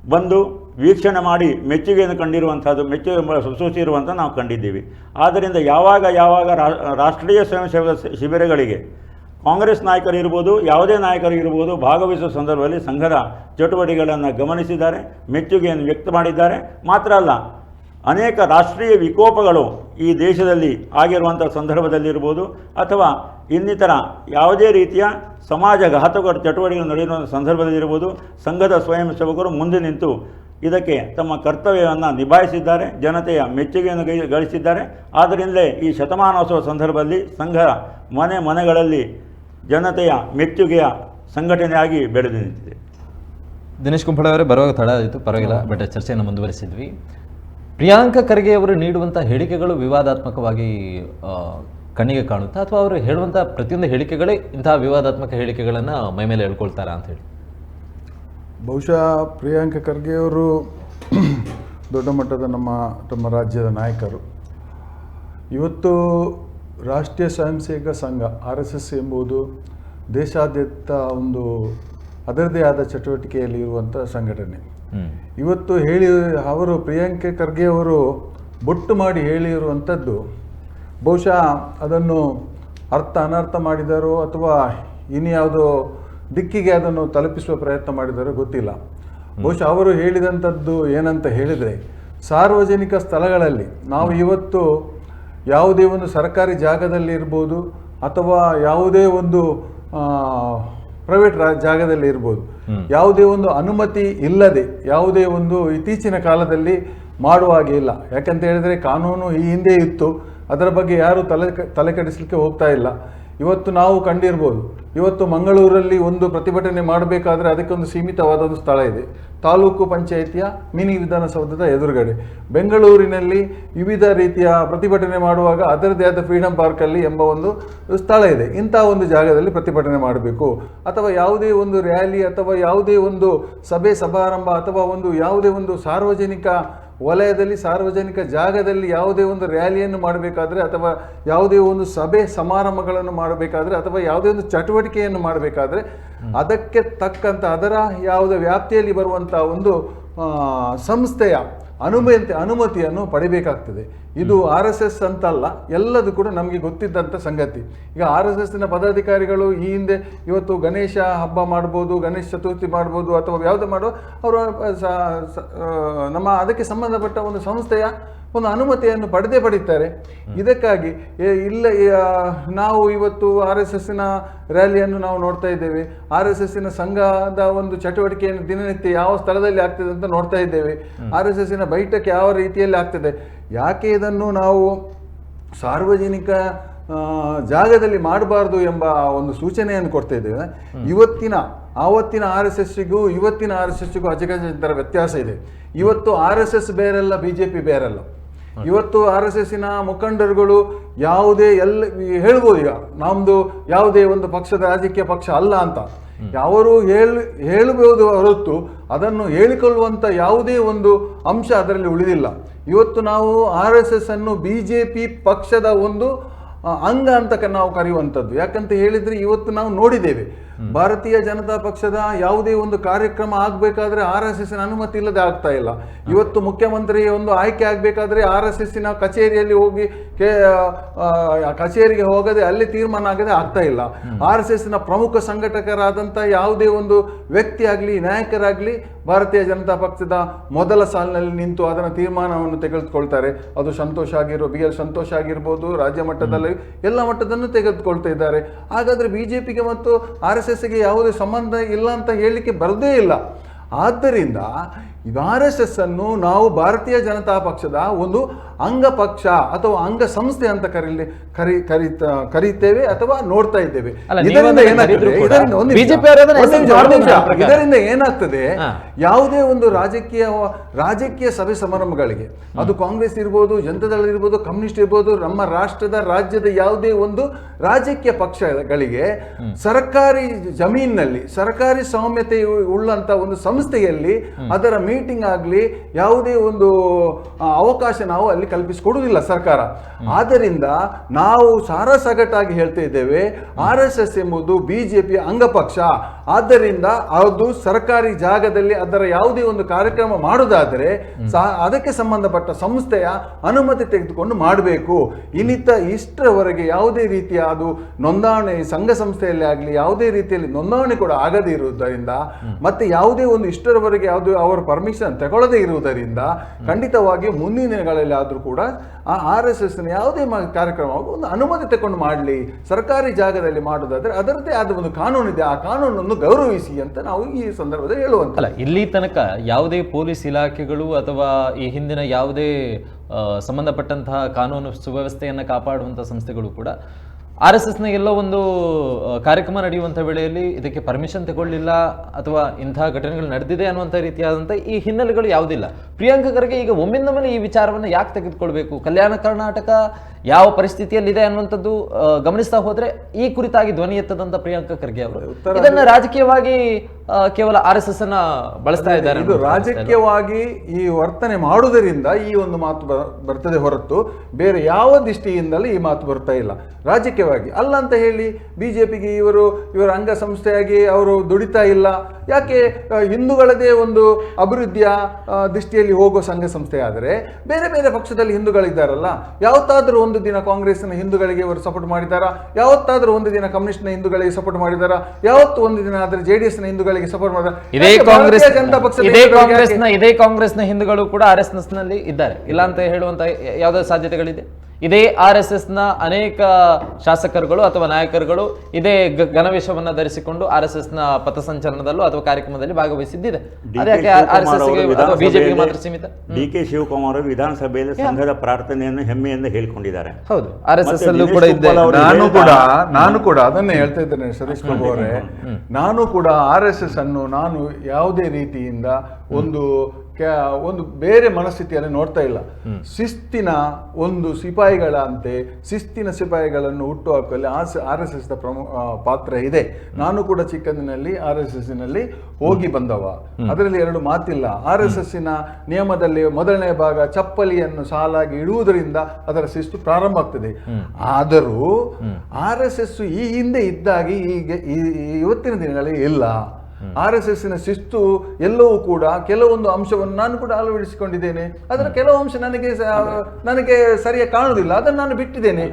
ಬಂದು ವೀಕ್ಷಣೆ ಮಾಡಿ ಮೆಚ್ಚುಗೆಯನ್ನು ಕಂಡಿರುವಂಥದ್ದು ಮೆಚ್ಚುಗೆ ಸೂಚಿಸಿರುವಂಥ ನಾವು ಕಂಡಿದ್ದೀವಿ ಆದ್ದರಿಂದ ಯಾವಾಗ ಯಾವಾಗ ರಾ- ರಾಷ್ಟ್ರೀಯ ಸ್ವಯಂ ಸೇವಕ ಶಿಬಿರಗಳಿಗೆ ಕಾಂಗ್ರೆಸ್ ನಾಯಕರು ಇರ್ಬೋದು, ಯಾವುದೇ ನಾಯಕರು ಇರ್ಬೋದು, ಭಾಗವಹಿಸುವ ಸಂದರ್ಭದಲ್ಲಿ ಸಂಘದ ಚಟುವಟಿಕೆಗಳನ್ನು ಗಮನಿಸಿದ್ದಾರೆ, ಮೆಚ್ಚುಗೆಯನ್ನು ವ್ಯಕ್ತ ಮಾಡಿದ್ದಾರೆ. ಮಾತ್ರ ಅಲ್ಲ, ಅನೇಕ ರಾಷ್ಟ್ರೀಯ ವಿಕೋಪಗಳು ಈ ದೇಶದಲ್ಲಿ ಆಗಿರುವಂಥ ಸಂದರ್ಭದಲ್ಲಿರ್ಬೋದು ಅಥವಾ ಇನ್ನಿತರ ಯಾವುದೇ ರೀತಿಯ ಸಮಾಜ ಘಾತಕ ಚಟುವಟಿಕೆಗಳು ನಡೆಯುವಂಥ ಸಂದರ್ಭದಲ್ಲಿರ್ಬೋದು ಸಂಘದ ಸ್ವಯಂ ಸೇವಕರು ಮುಂದೆ ನಿಂತು ಇದಕ್ಕೆ ತಮ್ಮ ಕರ್ತವ್ಯವನ್ನು ನಿಭಾಯಿಸಿದ್ದಾರೆ, ಜನತೆಯ ಮೆಚ್ಚುಗೆಯನ್ನು ಗಳಿಸಿದ್ದಾರೆ. ಆದ್ದರಿಂದಲೇ ಈ ಶತಮಾನೋತ್ಸವ ಸಂದರ್ಭದಲ್ಲಿ ಸಂಘ ಮನೆ ಮನೆಗಳಲ್ಲಿ ಜನತೆಯ ಮೆಚ್ಚುಗೆಯ ಸಂಘಟನೆಯಾಗಿ ಬೆಳೆದು ನಿಂತಿದೆ. ದಿನೇಶ್ ಕುಂಪಳೆ ಅವರೇ ಬರುವಾಗ ತಡ ಆಯಿತು ಪರವಾಗಿಲ್ಲ ಬಟ್ ಚರ್ಚೆಯನ್ನು ಮುಂದುವರಿಸಿದ್ವಿ. ಪ್ರಿಯಾಂಕ ಖರ್ಗೆ ಅವರು ನೀಡುವಂಥ ಹೇಳಿಕೆಗಳು ವಿವಾದಾತ್ಮಕವಾಗಿ ಕಣ್ಣಿಗೆ ಕಾಣುತ್ತಾ ಅಥವಾ ಅವರು ಹೇಳುವಂಥ ಪ್ರತಿಯೊಂದು ಹೇಳಿಕೆಗಳೇ ಇಂತಹ ವಿವಾದಾತ್ಮಕ ಹೇಳಿಕೆಗಳನ್ನು ಮೈ ಮೇಲೆ ಹೇಳ್ಕೊಳ್ತಾರಾ ಅಂತ ಹೇಳಿ. ಬಹುಶಃ ಪ್ರಿಯಾಂಕ ಖರ್ಗೆಯವರು [clears throat] ದೊಡ್ಡ ಮಟ್ಟದ ನಮ್ಮ ನಮ್ಮ ರಾಜ್ಯದ ನಾಯಕರು. ಇವತ್ತು ರಾಷ್ಟ್ರೀಯ ಸ್ವಯಂ ಸೇವಕ ಸಂಘ ಆರ್ ಎಸ್ ಎಸ್ ಎಂಬುದು ದೇಶಾದ್ಯಂತ ಒಂದು ಅದರದೇ ಆದ ಚಟುವಟಿಕೆಯಲ್ಲಿ ಇರುವಂಥ ಸಂಘಟನೆ. ಇವತ್ತು ಹೇಳಿ ಅವರು ಪ್ರಿಯಾಂಕ ಖರ್ಗೆ ಅವರು ಬೊಟ್ಟು ಮಾಡಿ ಹೇಳಿರುವಂಥದ್ದು ಬಹುಶಃ ಅದನ್ನು ಅರ್ಥ ಅನರ್ಥ ಮಾಡಿದಾರೋ ಅಥವಾ ಇನ್ಯಾವುದೋ ದಿಕ್ಕಿಗೆ ಅದನ್ನು ತಲುಪಿಸುವ ಪ್ರಯತ್ನ ಮಾಡಿದಾರೋ ಗೊತ್ತಿಲ್ಲ. ಬಹುಶಃ ಅವರು ಹೇಳಿದಂಥದ್ದು ಏನಂತ ಹೇಳಿದರೆ ಸಾರ್ವಜನಿಕ ಸ್ಥಳಗಳಲ್ಲಿ ನಾವು ಇವತ್ತು ಯಾವುದೇ ಒಂದು ಸರ್ಕಾರಿ ಜಾಗದಲ್ಲಿ ಇರ್ಬೋದು ಅಥವಾ ಯಾವುದೇ ಒಂದು ಪ್ರೈವೇಟ್ ಜಾಗದಲ್ಲಿ ಇರ್ಬೋದು. ಯಾವುದೇ ಒಂದು ಅನುಮತಿ ಇಲ್ಲದೆ ಯಾವುದೇ ಒಂದು ಇತ್ತೀಚಿನ ಕಾಲದಲ್ಲಿ ಮಾಡುವ ಹಾಗೆ ಇಲ್ಲ. ಯಾಕಂತ ಹೇಳಿದರೆ ಕಾನೂನು ಈ ಹಿಂದೆ ಇತ್ತು. ಅದರ ಬಗ್ಗೆ ಯಾರು ತಲೆ ತಲೆ ಕೆಡಿಸಲಿಕ್ಕೆ ಹೋಗ್ತಾ ಇಲ್ಲ. ಇವತ್ತು ನಾವು ಕಂಡಿರ್ಬೋದು. ಇವತ್ತು ಮಂಗಳೂರಲ್ಲಿ ಒಂದು ಪ್ರತಿಭಟನೆ ಮಾಡಬೇಕಾದ್ರೆ ಅದಕ್ಕೊಂದು ಸೀಮಿತವಾದ ಒಂದು ಸ್ಥಳ ಇದೆ. ತಾಲೂಕು ಪಂಚಾಯಿತಿಯ ಮಿನಿ ವಿಧಾನಸೌಧದ ಎದುರುಗಡೆ. ಬೆಂಗಳೂರಿನಲ್ಲಿ ವಿವಿಧ ರೀತಿಯ ಪ್ರತಿಭಟನೆ ಮಾಡುವಾಗ ಅದರದೇ ಆದ ಫ್ರೀಡಂ ಪಾರ್ಕಲ್ಲಿ ಎಂಬ ಒಂದು ಸ್ಥಳ ಇದೆ. ಇಂಥ ಒಂದು ಜಾಗದಲ್ಲಿ ಪ್ರತಿಭಟನೆ ಮಾಡಬೇಕು. ಅಥವಾ ಯಾವುದೇ ಒಂದು ರ್ಯಾಲಿ ಅಥವಾ ಯಾವುದೇ ಒಂದು ಸಭೆ ಸಮಾರಂಭ ಅಥವಾ ಒಂದು ಯಾವುದೇ ಒಂದು ಸಾರ್ವಜನಿಕ ವಲಯದಲ್ಲಿ ಸಾರ್ವಜನಿಕ ಜಾಗದಲ್ಲಿ ಯಾವುದೇ ಒಂದು ರ್ಯಾಲಿಯನ್ನು ಮಾಡಬೇಕಾದ್ರೆ ಅಥವಾ ಯಾವುದೇ ಒಂದು ಸಭೆ ಸಮಾರಂಭಗಳನ್ನು ಮಾಡಬೇಕಾದ್ರೆ ಅಥವಾ ಯಾವುದೇ ಒಂದು ಚಟುವಟಿಕೆಯನ್ನು ಮಾಡಬೇಕಾದ್ರೆ ಅದಕ್ಕೆ ತಕ್ಕಂಥ ಅದರ ಯಾವುದೇ ವ್ಯಾಪ್ತಿಯಲ್ಲಿ ಬರುವಂಥ ಒಂದು ಸಂಸ್ಥೆಯ ಅನುಮತಿ ಅನುಮತಿಯನ್ನು ಪಡಿಬೇಕಾಗ್ತದೆ. ಇದು ಆರ್ ಎಸ್ ಎಸ್ ಅಂತಲ್ಲ ಎಲ್ಲದೂ ಕೂಡ ನಮಗೆ ಗೊತ್ತಿದ್ದಂಥ ಸಂಗತಿ. ಈಗ ಆರ್ ಎಸ್ ಎಸ್ನ ಪದಾಧಿಕಾರಿಗಳು ಈ ಹಿಂದೆ ಇವತ್ತು ಗಣೇಶ ಹಬ್ಬ ಮಾಡ್ಬೋದು ಗಣೇಶ ಚತುರ್ಥಿ ಮಾಡ್ಬೋದು ಅಥವಾ ಯಾವುದೇ ಮಾಡೋ ಅವರು ನಮ್ಮ ಅದಕ್ಕೆ ಸಂಬಂಧಪಟ್ಟ ಒಂದು ಸಂಸ್ಥೆಯ ಒಂದು ಅನುಮತಿಯನ್ನು ಪಡೆದೇ ಪಡೀತಾರೆ. ಇದಕ್ಕಾಗಿ ಇಲ್ಲ ನಾವು ಇವತ್ತು ಆರ್ ಎಸ್ ಎಸ್ಸಿನ ರ್ಯಾಲಿಯನ್ನು ನಾವು ನೋಡ್ತಾ ಇದ್ದೇವೆ. ಆರ್ ಎಸ್ ಎಸ್ಸಿನ ಸಂಘದ ಒಂದು ಚಟುವಟಿಕೆಯನ್ನು ದಿನನಿತ್ಯ ಯಾವ ಸ್ಥಳದಲ್ಲಿ ಆಗ್ತದೆ ಅಂತ ನೋಡ್ತಾ ಇದ್ದೇವೆ. ಆರ್ ಎಸ್ ಎಸ್ಸಿನ ಬೈಠಕ್ ಯಾವ ರೀತಿಯಲ್ಲಿ ಆಗ್ತದೆ? ಯಾಕೆ ಇದನ್ನು ನಾವು ಸಾರ್ವಜನಿಕ ಜಾಗದಲ್ಲಿ ಮಾಡಬಾರ್ದು ಎಂಬ ಒಂದು ಸೂಚನೆಯನ್ನು ಕೊಡ್ತಾ ಇದ್ದೇವೆ. ಇವತ್ತಿನ ಆವತ್ತಿನ ಆರ್ ಎಸ್ ಎಸ್ಸಿಗೂ ಇವತ್ತಿನ ಆರ್ ಎಸ್ ಎಸ್ಸಿಗೂ ಅಜಗಜ ವ್ಯತ್ಯಾಸ ಇದೆ. ಇವತ್ತು ಆರ್ ಎಸ್ ಎಸ್ ಬೇರೆಲ್ಲ ಬಿ ಜೆ ಪಿ ಬೇರೆಲ್ಲ. ಇವತ್ತು ಆರ್ ಎಸ್ ಎಸ್ಸಿನ ಮುಖಂಡರುಗಳು ಯಾವುದೇ ಎಲ್ಲ ಹೇಳ್ಬೋದು ಈಗ ನಮ್ದು ಯಾವುದೇ ಒಂದು ಪಕ್ಷದ ರಾಜಕೀಯ ಪಕ್ಷ ಅಲ್ಲ ಅಂತ. ಅವರು ಹೇಳಿ ಹೇಳಬಹುದು ಹೊರತು ಅದನ್ನು ಹೇಳಿಕೊಳ್ಳುವಂತ ಯಾವುದೇ ಒಂದು ಅಂಶ ಅದರಲ್ಲಿ ಉಳಿದಿಲ್ಲ. ಇವತ್ತು ನಾವು ಆರ್ ಎಸ್ ಎಸ್ ಅನ್ನು ಬಿ ಜೆ ಪಿ ಪಕ್ಷದ ಒಂದು ಅಂಗ ಅಂತ ನಾವು ಕರೆಯುವಂಥದ್ದು. ಯಾಕಂತ ಹೇಳಿದ್ರೆ ಇವತ್ತು ನಾವು ನೋಡಿದ್ದೇವೆ. ಭಾರತೀಯ ಜನತಾ ಪಕ್ಷದ ಯಾವುದೇ ಒಂದು ಕಾರ್ಯಕ್ರಮ ಆಗ್ಬೇಕಾದ್ರೆ ಆರ್ ಎಸ್ ಎಸ್ ಅನುಮತಿ ಇಲ್ಲದೆ ಆಗ್ತಾ ಇಲ್ಲ. ಇವತ್ತು ಮುಖ್ಯಮಂತ್ರಿ ಒಂದು ಆಯ್ಕೆ ಆಗ್ಬೇಕಾದ್ರೆ ಆರ್ ಎಸ್ ಎಸ್ಸಿನ ಕಚೇರಿಯಲ್ಲಿ ಹೋಗಿ ಕೆ- ಕಚೇರಿಗೆ ಹೋಗದೆ ಅಲ್ಲಿ ತೀರ್ಮಾನ ಆಗದೆ ಆಗ್ತಾ ಇಲ್ಲ. ಆರ್ ಎಸ್ ಎಸ್ನ ಪ್ರಮುಖ ಸಂಘಟಕರಾದಂತಹ ಯಾವುದೇ ಒಂದು ವ್ಯಕ್ತಿ ಆಗಲಿ ನಾಯಕರಾಗಲಿ ಭಾರತೀಯ ಜನತಾ ಪಕ್ಷದ ಮೊದಲ ಸಾಲಿನಲ್ಲಿ ನಿಂತು ಅದರ ತೀರ್ಮಾನವನ್ನು ತೆಗೆದುಕೊಳ್ತಾರೆ. ಅದು ಸಂತೋಷ ಆಗಿರೋ ಬಿ ಎಲ್ ಸಂತೋಷ ಆಗಿರ್ಬೋದು ರಾಜ್ಯ ಮಟ್ಟದಲ್ಲಿ ಎಲ್ಲ ಮಟ್ಟದನ್ನು ತೆಗೆದುಕೊಳ್ತಾ ಇದ್ದಾರೆ. ಹಾಗಾದ್ರೆ ಬಿಜೆಪಿಗೆ ಮತ್ತು ಆರ್ ಎಸ್ ಎಸ್ಗೆ ಯಾವುದೇ ಸಂಬಂಧ ಇಲ್ಲ ಅಂತ ಹೇಳಲಿಕ್ಕೆ ಬರದೇ ಇಲ್ಲ. ಆದ್ದರಿಂದ ಆರ್ ಎಸ್ ಎಸ್ ಅನ್ನು ನಾವು ಭಾರತೀಯ ಜನತಾ ಪಕ್ಷದ ಒಂದು ಅಂಗಪಕ್ಷ ಅಥವಾ ಅಂಗ ಸಂಸ್ಥೆ ಅಂತ ಕರೀಲಿ ಕರಿ ಕರೀತ ಕರೀತೇವೆ ಅಥವಾ ನೋಡ್ತಾ ಇದ್ದೇವೆ. ಇದರಿಂದ ಏನಾಗ್ತದೆ? ಯಾವುದೇ ಒಂದು ರಾಜಕೀಯ ರಾಜಕೀಯ ಸಭೆ ಸಮಾರಂಭಗಳಿಗೆ ಅದು ಕಾಂಗ್ರೆಸ್ ಇರ್ಬೋದು ಜನತಾದಳ ಇರ್ಬೋದು ಕಮ್ಯುನಿಸ್ಟ್ ಇರ್ಬೋದು ನಮ್ಮ ರಾಷ್ಟ್ರದ ರಾಜ್ಯದ ಯಾವುದೇ ಒಂದು ರಾಜಕೀಯ ಪಕ್ಷಗಳಿಗೆ ಸರ್ಕಾರಿ ಜಮೀನಿನಲ್ಲಿ ಸರ್ಕಾರಿ ಸೌಮ್ಯತೆ ಉಳ್ಳಂತ ಒಂದು ಸಂಸ್ಥೆಯಲ್ಲಿ ಅದರ ಮೀಟಿಂಗ್ ಆಗಲಿ ಯಾವುದೇ ಒಂದು ಅವಕಾಶ ನಾವು ಅಲ್ಲಿ ಕಲ್ಪಿಸಿಕೊಡುವುದಿಲ್ಲ ಸರ್ಕಾರ. ಆದ್ದರಿಂದ ನಾವು ಸಾರಸಗಟಾಗಿ ಹೇಳ್ತಾ ಇದ್ದೇವೆ, ಆರ್ ಎಸ್ ಎಸ್ ಎಂಬುದು ಬಿಜೆಪಿ ಅಂಗಪಕ್ಷ. ಆದ್ದರಿಂದ ಅದು ಸರ್ಕಾರಿ ಜಾಗದಲ್ಲಿ ಅದರ ಯಾವುದೇ ಒಂದು ಕಾರ್ಯಕ್ರಮ ಮಾಡುವುದಾದರೆ ಅದಕ್ಕೆ ಸಂಬಂಧಪಟ್ಟ ಸಂಸ್ಥೆಯ ಅನುಮತಿ ತೆಗೆದುಕೊಂಡು ಮಾಡಬೇಕು. ಇನ್ನಿತ ಇಷ್ಟರವರೆಗೆ ಯಾವುದೇ ರೀತಿಯ ಅದು ನೋಂದಣಿ ಸಂಘ ಸಂಸ್ಥೆಯಲ್ಲಿ ಆಗಲಿ ಯಾವುದೇ ರೀತಿಯಲ್ಲಿ ನೋಂದಣಿ ಕೂಡ ಆಗದೇ ಇರುವುದರಿಂದ, ಮತ್ತೆ ಯಾವುದೇ ಒಂದು ಇಷ್ಟರವರೆಗೆ ಯಾವುದು ಅವರ ಪರ್ಮಿಷನ್ ತಗೊಳ್ಳದೇ ಇರುವುದರಿಂದ ಖಂಡಿತವಾಗಿ ಮುಂದಿನ ದಿನಗಳಲ್ಲಿ ಆದರೂ ಕೂಡ ಆ ಆರ್ ಎಸ್ ಎಸ್ನ ಯಾವುದೇ ಕಾರ್ಯಕ್ರಮ ಕಾರ್ಯಕ್ರಮ ಒಂದು ಅನುಮತಿ ತಗೊಂಡು ಮಾಡಲಿ, ಸರ್ಕಾರಿ ಜಾಗದಲ್ಲಿ ಮಾಡೋದಾದರೆ ಅದರದ್ದೇ ಆದ ಒಂದು ಕಾನೂನಿದೆ ಆ ಕಾನೂನನ್ನು ಗೌರವಿಸಿ ಅಂತ ನಾವು ಈ ಸಂದರ್ಭದಲ್ಲಿ ಹೇಳುವಂತ ಅಲ್ಲ, ಇಲ್ಲಿ ತನಕ ಯಾವುದೇ ಪೊಲೀಸ್ ಇಲಾಖೆಗಳು ಅಥವಾ ಈ ಹಿಂದಿನ ಯಾವುದೇ ಸಂಬಂಧಪಟ್ಟಂತಹ ಕಾನೂನು ಸುವ್ಯವಸ್ಥೆಯನ್ನು ಕಾಪಾಡುವಂತಹ ಸಂಸ್ಥೆಗಳು ಕೂಡ ಆರ್ ಎಸ್ ಎಸ್ನ ಎಲ್ಲೋ ಒಂದು ಕಾರ್ಯಕ್ರಮ ನಡೆಯುವಂಥ ವೇಳೆಯಲ್ಲಿ ಇದಕ್ಕೆ ಪರ್ಮಿಷನ್ ತಗೊಳ್ಳಿಲ್ಲ ಅಥವಾ ಇಂತಹ ಘಟನೆಗಳು ನಡೆದಿದೆ ಅನ್ನುವಂಥ ರೀತಿಯಾದಂಥ ಈ ಹಿನ್ನೆಲೆಗಳು ಯಾವುದಿಲ್ಲ. ಪ್ರಿಯಾಂಕ ಖರ್ಗೆ ಈಗ ಒಮ್ಮಿಂದ ಮೇಲೆ ಈ ವಿಚಾರವನ್ನು ಯಾಕೆ ತೆಗೆದುಕೊಳ್ಬೇಕು? ಕಲ್ಯಾಣ ಕರ್ನಾಟಕ ಯಾವ ಪರಿಸ್ಥಿತಿಯಲ್ಲಿದೆ ಅನ್ನುವಂಥದ್ದು ಗಮನಿಸ್ತಾ ಹೋದ್ರೆ ಈ ಕುರಿತಾಗಿ ಧ್ವನಿ ಎತ್ತದಂತ ಪ್ರಿಯಾಂಕಾ ಖರ್ಗೆ ಅವರು. ಇದನ್ನ ರಾಜಕೀಯವಾಗಿ ಕೇವಲ ಆರ್ ಎಸ್ ಎಸ್ ಅನ್ನ ಬಳಸ್ತಾ ಇದ್ದಾರೆ ಇದು. ರಾಜಕೀಯವಾಗಿ ಈ ವರ್ತನೆ ಮಾಡುವುದರಿಂದ ಈ ಒಂದು ಮಾತು ಬರ್ತದೆ ಹೊರತು ಬೇರೆ ಯಾವ ದೃಷ್ಟಿಯಿಂದಲೂ ಈ ಮಾತು ಬರ್ತಾ ಇಲ್ಲ. ರಾಜಕೀಯವಾಗಿ ಅಲ್ಲ ಅಂತ ಹೇಳಿ ಬಿಜೆಪಿಗೆ ಇವರು ಇವರ ಅಂಗಸಂಸ್ಥೆಯಾಗಿ ಅವರು ದುಡಿತಾ ಇಲ್ಲ. ಯಾಕೆ ಹಿಂದೂಗಳದೇ ಒಂದು ಅಭಿವೃದ್ಧಿಯ ದೃಷ್ಟಿಯಲ್ಲಿ ಹೋಗುವ ಸಂಘ ಸಂಸ್ಥೆ ಆದರೆ ಬೇರೆ ಬೇರೆ ಪಕ್ಷದಲ್ಲಿ ಹಿಂದೂಗಳಿದ್ದಾರಲ್ಲ ಯಾವತ್ತಾದ್ರೂ ಒಂದು ದಿನ ಕಾಂಗ್ರೆಸ್ನ ಹಿಂದೂಗಳಿಗೆ ಇವರು ಸಪೋರ್ಟ್ ಮಾಡಿದ್ದಾರಾ ಯಾವತ್ತಾದ್ರೂ ಒಂದು ದಿನ ಕಮ್ಯುನಿಸ್ಟ್ನ ಹಿಂದೂಗಳಿಗೆ ಸಪೋರ್ಟ್ ಮಾಡಿದಾರ? ಯಾವತ್ತು ಒಂದು ದಿನ ಆದ್ರೆ ಜೆಡಿಎಸ್ ಎಸ್ನ ಹಿಂದೂಗಳಿಗೆ ಸಪೋರ್ಟ್ ಮಾಡಿದಾರೆ? ಇದೇ ಕಾಂಗ್ರೆಸ್ ಜನತಾ ಇದೇ ಹಿಂದೂಗಳಿಗೆ ಕಾಂಗ್ರೆಸ್ನ ಇದೇ ಕಾಂಗ್ರೆಸ್ನ ಹಿಂದೂಗಳು ಕೂಡ ಆರ್ ಎಸ್ ಎಸ್ನಲ್ಲಿ ಇದ್ದಾರೆ. ಇಲ್ಲ ಅಂತ ಹೇಳುವಂತ ಯಾವ್ದಾದ್ರು ಸಾಧ್ಯತೆಗಳಿದೆ? ಇದೇ ಆರ್ ಎಸ್ ಎಸ್ನ ಅನೇಕ ಶಾಸಕರುಗಳು ಅಥವಾ ನಾಯಕರುಗಳು ಇದೇ ಗ- ಘನವೇಷವನ್ನ ಧರಿಸಿಕೊಂಡು ಆರ್ ಎಸ್ ಎಸ್ನ ಪಥಸಂಚಲನದಲ್ಲೂ ಅಥವಾ ಕಾರ್ಯಕ್ರಮದಲ್ಲಿ ಭಾಗವಹಿಸಿದ್ದಿದೆ. ಅದಕ್ಕೆ ಆರ್ ಎಸ್ ಎಸ್ ಬಿಜೆಪಿಗೆ ಮಾತ್ರ ಸೀಮಿತ? ಡಿ ಕೆ ಶಿವಕುಮಾರ್ ಅವರು ವಿಧಾನಸಭೆಯಲ್ಲಿ ಸಂಘದ ಪ್ರಾರ್ಥನೆಯನ್ನು ಹೆಮ್ಮೆಯಿಂದ ಹೇಳಿಕೊಂಡಿದ್ದಾರೆ. ಹೌದು. ಆರ್ ಎಸ್ ಎಸ್ ಅಲ್ಲೂ ಕೂಡ ಇದ್ದೆ ನಾನು ಕೂಡ ನಾನು ಕೂಡ ಅದನ್ನೇ ಹೇಳ್ತಾ ಇದ್ದೇನೆ ಸತೀಶ್ ಬಾಬು ಅವರೇ. ನಾನು ಕೂಡ ಆರ್ ಎಸ್ ಎಸ್ ಅನ್ನು ನಾನು ಯಾವುದೇ ರೀತಿಯಿಂದ ಒಂದು ಒಂದು ಬೇರೆ ಮನಸ್ಥಿತಿಯನ್ನು ನೋಡ್ತಾ ಇಲ್ಲ. ಶಿಸ್ತಿನ ಒಂದು ಸಿಪಾಯಿಗಳಂತೆ ಶಿಸ್ತಿನ ಸಿಪಾಯಿಗಳನ್ನು ಹುಟ್ಟು ಹಾಕುವಲ್ಲಿ ಆರ್ ಎಸ್ ಎಸ್ ದ ಪ್ರಮುಖ ಪಾತ್ರ ಇದೆ. ನಾನು ಕೂಡ ಚಿಕ್ಕಂದಿನಲ್ಲಿ ಆರ್ ಎಸ್ ಎಸ್ನಲ್ಲಿ ಹೋಗಿ ಬಂದವ. ಅದರಲ್ಲಿ ಎರಡು ಮಾತಿಲ್ಲ. ಆರ್ ಎಸ್ ನಿಯಮದಲ್ಲಿ ಮೊದಲನೇ ಭಾಗ ಚಪ್ಪಲಿಯನ್ನು ಸಾಲಾಗಿ ಇಡುವುದರಿಂದ ಅದರ ಶಿಸ್ತು ಪ್ರಾರಂಭ ಆಗ್ತದೆ. ಆದರೂ ಆರ್ ಎಸ್ ಎಸ್ ಈ ಹಿಂದೆ ಇದ್ದಾಗಿ ಈಗ ಇವತ್ತಿನ ದಿನಗಳಲ್ಲಿ ಇಲ್ಲ. ಆರ್ ಎಸ್ ಎಸ್ನ ಶಿಸ್ತು ಎಲ್ಲವೂ ಕೂಡ ಕೆಲವೊಂದು ಅಂಶವನ್ನು ನಾನು ಕೂಡ ಅಳವಡಿಸಿಕೊಂಡಿದ್ದೇನೆ. ಅದರ ಕೆಲವು ಅಂಶ ನನಗೆ ನನಗೆ ಸರಿಯಾಗಿ ಕಾಣುವುದಿಲ್ಲ. ಅದನ್ನು ನಾನು ಬಿಟ್ಟಿದ್ದೇನೆ.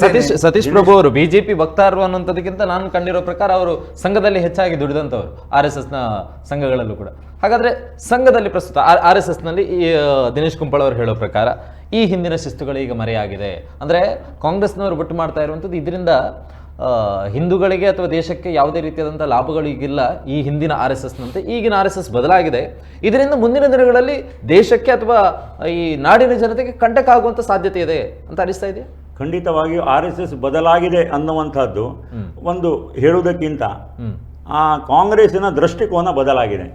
ಸತೀಶ್ ಸತೀಶ್ ಪ್ರಭು ಅವರು ಬಿಜೆಪಿ ವಕ್ತಾರರು ಅನ್ನೋಂಥದಕ್ಕಿಂತ ನಾನು ಕಂಡಿರೋ ಪ್ರಕಾರ ಅವರು ಸಂಘದಲ್ಲಿ ಹೆಚ್ಚಾಗಿ ದುಡಿದಂಥವ್ರು ಆರ್ ಎಸ್ ಎಸ್ನ ನ ಸಂಘಗಳಲ್ಲೂ ಕೂಡ. ಹಾಗಾದ್ರೆ ಸಂಘದಲ್ಲಿ ಪ್ರಸ್ತುತ ಆರ್ ಎಸ್ ಎಸ್ನಲ್ಲಿ ಈ ಆ, ದಿನೇಶ್ ಕುಂಪಳ ಅವರು ಹೇಳೋ ಪ್ರಕಾರ ಈ ಹಿಂದಿನ ಶಿಸ್ತುಗಳು ಈಗ ಮರೆಯಾಗಿದೆ. ಅಂದ್ರೆ ಕಾಂಗ್ರೆಸ್ನವರು ಬಿಟ್ಟು ಮಾಡ್ತಾ ಇರುವಂಥದ್ದು ಇದರಿಂದ ಹಿಂದೂಗಳಿಗೆ ಅಥವಾ ದೇಶಕ್ಕೆ ಯಾವುದೇ ರೀತಿಯಾದಂಥ ಲಾಭಗಳು ಈಗಿಲ್ಲ ಈ ಹಿಂದಿನ ಆರ್ ಎಸ್ ಎಸ್ನಂತೆ. ಈಗಿನ ಆರ್ ಎಸ್ ಎಸ್ ಬದಲಾಗಿದೆ. ಇದರಿಂದ ಮುಂದಿನ ದಿನಗಳಲ್ಲಿ ದೇಶಕ್ಕೆ ಅಥವಾ ಈ ನಾಡಿನ ಜನತೆಗೆ ಕಂಟಕ ಆಗುವಂಥ ಸಾಧ್ಯತೆ ಇದೆ ಅಂತ ಅನಿಸ್ತಾ ಇದೆಯಾ? ಖಂಡಿತವಾಗಿಯೂ ಆರ್ ಎಸ್ ಎಸ್ ಬದಲಾಗಿದೆ ಅನ್ನುವಂಥದ್ದು ಒಂದು ಹೇಳುವುದಕ್ಕಿಂತ ಆ ಕಾಂಗ್ರೆಸ್ಸಿನ ದೃಷ್ಟಿಕೋನ ಬದಲಾಗಿದೆ.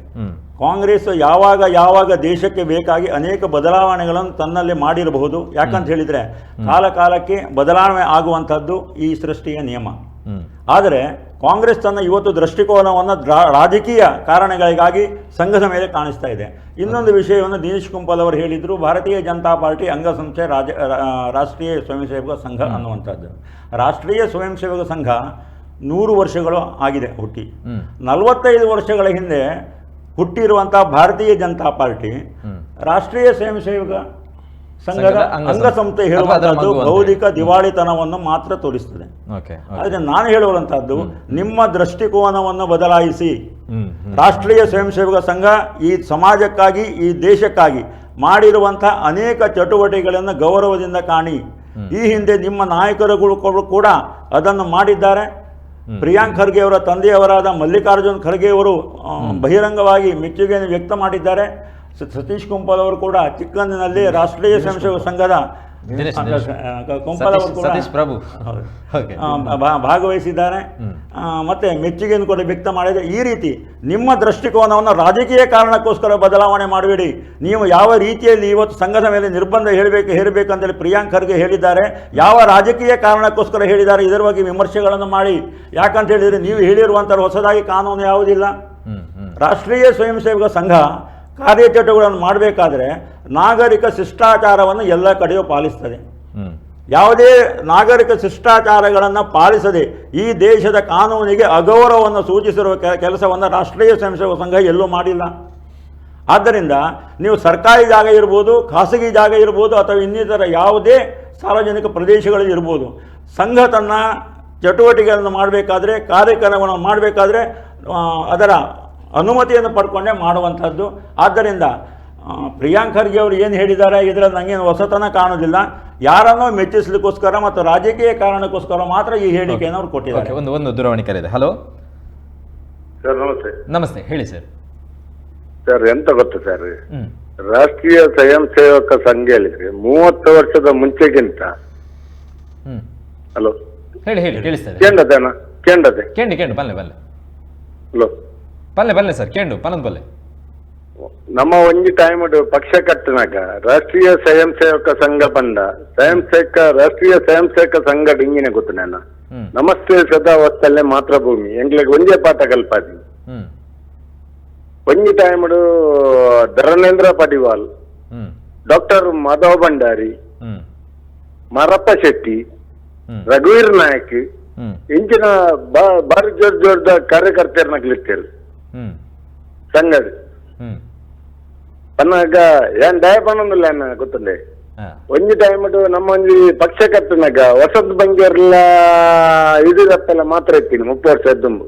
ಕಾಂಗ್ರೆಸ್ ಯಾವಾಗ ಯಾವಾಗ ದೇಶಕ್ಕೆ ಬೇಕಾಗಿ ಅನೇಕ ಬದಲಾವಣೆಗಳನ್ನು ತನ್ನಲ್ಲಿ ಮಾಡಿರಬಹುದು. ಯಾಕಂತ ಹೇಳಿದರೆ ಕಾಲ ಕಾಲಕ್ಕೆ ಬದಲಾವಣೆ ಆಗುವಂಥದ್ದು ಈ ಸೃಷ್ಟಿಯ ನಿಯಮ. ಆದರೆ ಕಾಂಗ್ರೆಸ್ ತನ್ನ ಇವತ್ತು ದೃಷ್ಟಿಕೋನವನ್ನು ರಾಜಕೀಯ ಕಾರಣಗಳಿಗಾಗಿ ಸಂಘದ ಮೇಲೆ ಕಾಣಿಸ್ತಾ ಇದೆ. ಇನ್ನೊಂದು ವಿಷಯವನ್ನು ದಿನೇಶ್ ಕುಂಪಲ್ ಅವರು ಹೇಳಿದರು ಭಾರತೀಯ ಜನತಾ ಪಾರ್ಟಿ ಅಂಗಸಂಸ್ಥೆ ರಾಜ ರಾಷ್ಟ್ರೀಯ ಸ್ವಯಂ ಸೇವಕ ಸಂಘ ಅನ್ನುವಂಥದ್ದು. ರಾಷ್ಟ್ರೀಯ ಸ್ವಯಂ ಸೇವಕ ಸಂಘ ನೂರು ವರ್ಷಗಳು ಆಗಿದೆ ಹುಟ್ಟಿ. ನಲವತ್ತೈದು ವರ್ಷಗಳ ಹಿಂದೆ ಹುಟ್ಟಿರುವಂಥ ಭಾರತೀಯ ಜನತಾ ಪಾರ್ಟಿ ರಾಷ್ಟ್ರೀಯ ಸ್ವಯಂ ಸೇವಕ ಸಂಘದ ಅಂಗಸಂಸ್ಥೆ. ಹೇಳುವಂತಹದ್ದು ಹೇಳುವಂಥದ್ದು ಬೌದ್ಧಿಕ ದಿವಾಳಿತನವನ್ನು ಮಾತ್ರ ತೋರಿಸ್ತದೆ. ಆದರೆ ನಾನು ಹೇಳುವಂತಹದ್ದು ನಿಮ್ಮ ದೃಷ್ಟಿಕೋನವನ್ನು ಬದಲಾಯಿಸಿ. ರಾಷ್ಟ್ರೀಯ ಸ್ವಯಂ ಸೇವಕ ಸಂಘ ಈ ಸಮಾಜಕ್ಕಾಗಿ ಈ ದೇಶಕ್ಕಾಗಿ ಮಾಡಿರುವಂತಹ ಅನೇಕ ಚಟುವಟಿಕೆಗಳನ್ನು ಗೌರವದಿಂದ ಕಾಣಿ. ಈ ಹಿಂದೆ ನಿಮ್ಮ ನಾಯಕರುಗಳು ಕೂಡ ಅದನ್ನು ಮಾಡಿದ್ದಾರೆ. ಪ್ರಿಯಾಂಕ್ ಖರ್ಗೆ ಅವರ ತಂದೆಯವರಾದ ಮಲ್ಲಿಕಾರ್ಜುನ್ ಖರ್ಗೆ ಅವರು ಬಹಿರಂಗವಾಗಿ ಮೆಚ್ಚುಗೆಯನ್ನು ವ್ಯಕ್ತ ಮಾಡಿದ್ದಾರೆ ಸತೀಶ್ ಕುಂಪಲ್ ಅವರು ಕೂಡ ಚಿಕ್ಕಂದಿನಲ್ಲಿ ರಾಷ್ಟ್ರೀಯ ಸ್ವಯಂ ಸೇವಕ ಸಂಘದ ಕುಂಪಲ್ ಸತೀಶ್ ಪ್ರಭು. ಭಾಗವಹಿಸಿದ್ದಾರೆ. ಮತ್ತೆ ಮೆಚ್ಚುಗೆಯನ್ನು ಕೂಡ ವ್ಯಕ್ತ ಮಾಡಿದೆ ಈ ರೀತಿ ನಿಮ್ಮ ದೃಷ್ಟಿಕೋನವನ್ನು ರಾಜಕೀಯ ಕಾರಣಕ್ಕೋಸ್ಕರ ಬದಲಾವಣೆ ಮಾಡಬೇಡಿ ನೀವು ಯಾವ ರೀತಿಯಲ್ಲಿ ಇವತ್ತು ಸಂಘದ ಮೇಲೆ ನಿರ್ಬಂಧ ಹೇಳಬೇಕು ಹೇರಬೇಕು ಅಂತೇಳಿ ಪ್ರಿಯಾಂಕ್ ಖರ್ಗೆ ಹೇಳಿದ್ದಾರೆ ಯಾವ ರಾಜಕೀಯ ಕಾರಣಕ್ಕೋಸ್ಕರ ಹೇಳಿದ್ದಾರೆ ಇದರ ಬಗ್ಗೆ ವಿಮರ್ಶೆಗಳನ್ನು ಮಾಡಿ. ಯಾಕಂತ ಹೇಳಿದರೆ ನೀವು ಹೇಳಿರುವಂಥ ಹೊಸದಾಗಿ ಕಾನೂನು ಯಾವುದಿಲ್ಲ. ರಾಷ್ಟ್ರೀಯ ಸ್ವಯಂ ಸೇವಕ ಸಂಘ ಕಾರ್ಯಚಟುವಟಿಕೆಗಳನ್ನು ಮಾಡಬೇಕಾದ್ರೆ ನಾಗರಿಕ ಶಿಷ್ಟಾಚಾರವನ್ನು ಎಲ್ಲ ಕಡೆಯೂ ಪಾಲಿಸ್ತದೆ. ಯಾವುದೇ ನಾಗರಿಕ ಶಿಷ್ಟಾಚಾರಗಳನ್ನು ಪಾಲಿಸದೆ ಈ ದೇಶದ ಕಾನೂನಿಗೆ ಅಗೌರವವನ್ನು ಸೂಚಿಸಿರುವ ಕೆಲಸವನ್ನು ರಾಷ್ಟ್ರೀಯ ಸ್ವಯಂ ಸೇವಕ ಸಂಘ ಎಲ್ಲೂ ಮಾಡಿಲ್ಲ. ಆದ್ದರಿಂದ ನೀವು ಸರ್ಕಾರಿ ಜಾಗ ಇರ್ಬೋದು ಖಾಸಗಿ ಜಾಗ ಇರ್ಬೋದು ಅಥವಾ ಇನ್ನಿತರ ಯಾವುದೇ ಸಾರ್ವಜನಿಕ ಪ್ರದೇಶಗಳಲ್ಲಿ ಇರ್ಬೋದು ಸಂಘ ತನ್ನ ಚಟುವಟಿಕೆಗಳನ್ನು ಮಾಡಬೇಕಾದ್ರೆ ಕಾರ್ಯಕ್ರಮಗಳನ್ನು ಮಾಡಬೇಕಾದ್ರೆ ಅದರ ಅನುಮತಿಯನ್ನು ಪಡ್ಕೊಂಡೇ ಮಾಡುವಂಥದ್ದು. ಆದ್ದರಿಂದ ಪ್ರಿಯಾಂಕ್ ಖರ್ಗೆ ಅವರು ಏನು ಹೇಳಿದ್ದಾರೆ ಇದರಲ್ಲಿ ನನಗೇನು ಹೊಸತನ ಕಾಣೋದಿಲ್ಲ. ಯಾರನ್ನೋ ಮೆಚ್ಚಿಸ್ಲಿಕ್ಕೋಸ್ಕರ ಮತ್ತು ರಾಜಕೀಯ ಕಾರಣಕ್ಕೋಸ್ಕರ ಮಾತ್ರ ಈ ಹೇಳಿಕೆಯನ್ನು ಅವರು ಕೊಟ್ಟಿದ್ದಾರೆ. ಓಕೆ ಒಂದು ಒಂದು ದೂರವಾಣಿ ಕರೆ ಇದೆ ಹಲೋ ಸರ್ ನಮಸ್ತೆ. ನಮಸ್ತೆ ಹೇಳಿ ಸರ್ ಸರ್ ಎಂತ ಗೊತ್ತು ಸರ್ ಹ್ಮ್. ರಾಷ್ಟ್ರೀಯ ಸ್ವಯಂ ಸೇವಕ ಸಂಘ ಹೇಳಿದ್ರೆ. ಮೂವತ್ತು ವರ್ಷದ ಮುಂಚೆಗಿಂತ. ಹ್ಮ್. ಹಲೋ ಹೇಳಿ ಹೇಳಿ ಕೇಳಿಸ್ತದೆ ಕೇಂಡದೇನ ಕೇಂಡದೆ ಕೇಂಡಿ ಕೇಂಡು ಬಲ್ಲೆ ಬಲ್ಲೆ ಹಲೋ ಬಲ್ಲೆ ಬಲ್ಲೆ ಸರ್ ಕೇಂಡು ಪಲ್ಲದ ಬಲ್ಲೆ. ನಮ್ಮ ಒಂಜಿ ಟೈಮ್ ಪಕ್ಷ ಕಟ್ಟನಾಗ ರಾಷ್ಟ್ರೀಯ ಸ್ವಯಂ ಸೇವಕ ಸಂಘ ಬಂದ. ಸ್ವಯಂ ಸೇವಕ ರಾಷ್ಟ್ರೀಯ ಸ್ವಯಂ ಸೇವಕ ಸಂಘ ಡಿಂಗಿನ ಗೊತ್ತು ನಾನು. ನಮಸ್ತೆ ಸದಾ ಹೊತ್ತಲ್ಲೇ ಮಾತೃಭೂಮಿ. ಎಂಗ್ಲಿಗೆ ಒಂದೇ ಪಾಠ ಕಲ್ಪಾದಿ. ಒಂಜಿ ಟೈಮ್ ಧರಣೇಂದ್ರ ಪಡಿವಾಲ್ ಡಾಕ್ಟರ್ ಮಾಧವ ಭಂಡಾರಿ ಮರಪ್ಪ ಶೆಟ್ಟಿ ರಘುವೀರ್ ನಾಯಕ್ ಇಂಚಿನ ಭಾರಿ ಬಾರಿ ಜೋರ್ ಜೋರ್ದ ಕಾರ್ಯಕರ್ತರನ್ನ ಹ್ಮ್. ಸಂಘದ ಪನ್ನಾಗ ಏನ್ ದಯ ಪನ್ನೊಂದಿಲ್ಲ ಏನ ಗೊತ್ತಂದೆ ಹಾ. ಒಂಜಿ ಟೈಮ್ ನಮ್ಮ ಒಂಜಿ ಪಕ್ಷ ಕಟ್ಟಿನಾಗ ಬಂಗಿಯರ್ಲ ಇದು ಇದಿರಪ್ಪೆಲ್ಲ ಮಾತ್ರ ಇರ್ತೀನಿ ಮುಪ್ಪ ವರ್ಷ ಎದ್ದುಂಬು